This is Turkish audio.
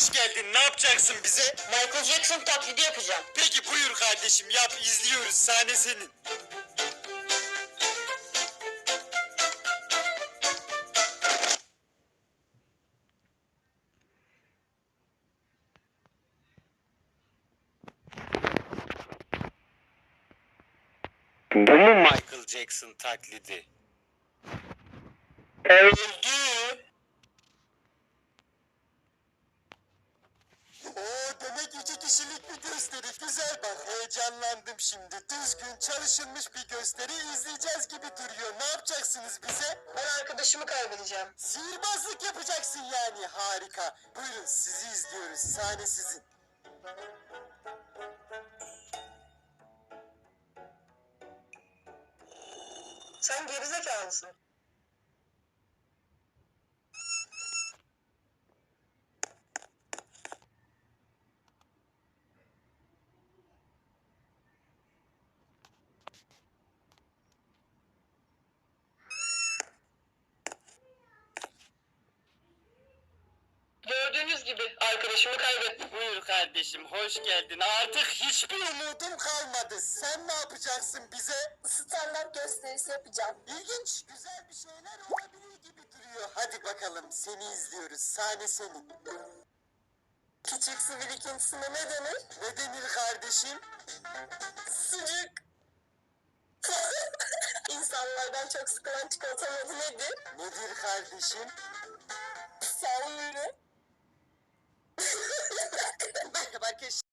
hoş geldin. Ne yapacaksın bize? Michael Jackson taklidi yapacağım. Peki buyur kardeşim yap izliyoruz. Sahne senin. Bu mu Michael Jackson taklidi? Öldü. Demek iki kişilik bir gösteri. Güzel bak heyecanlandım şimdi. Düzgün çalışılmış bir gösteri izleyeceğiz gibi duruyor. Ne yapacaksınız bize? Ben arkadaşımı kaybedeceğim. Sihirbazlık yapacaksın yani. Harika. Buyurun sizi izliyoruz. Sahne sizin. Sen gerizekalısın. Gördüğünüz gibi arkadaşımı kaybettim. Buyur kardeşim hoş geldin. Artık hiçbir umudum kalmadı. Sen ne yapacaksın bize? Stand-up gösterisi yapacağım. İlginç, güzel bir şeyler olabilir gibi duruyor. Hadi bakalım seni izliyoruz. Sahne senin. Küçük su birikintisine ne denir? Ne denir kardeşim? Sucuk. İnsanlardan çok sıkılan çikolatanın adı nedir? Nedir kardeşim? якесь